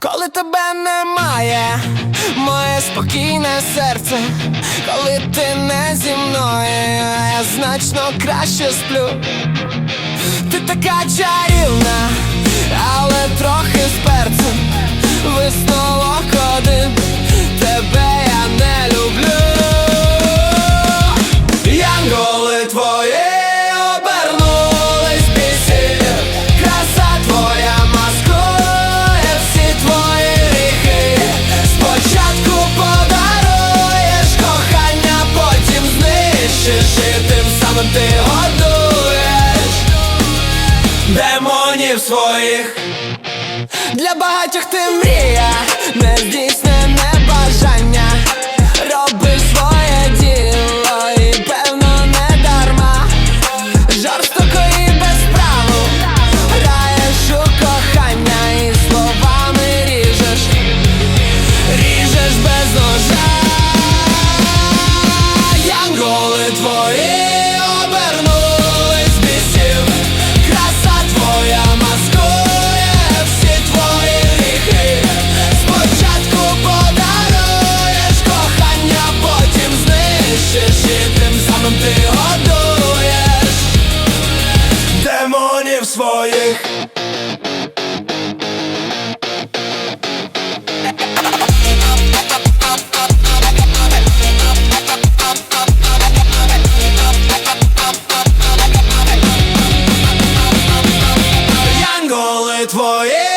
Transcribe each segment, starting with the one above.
коли тебе немає, моє спокійне серце, коли ти не зі мною, я значно краще сплю. Ти така чарівна, але трохи з перцем весною своїх. Для багатьох ти мрія не здійснена друзів своїх. Твої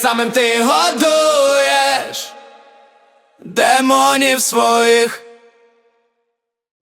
самим ти годуєш демонів своїх.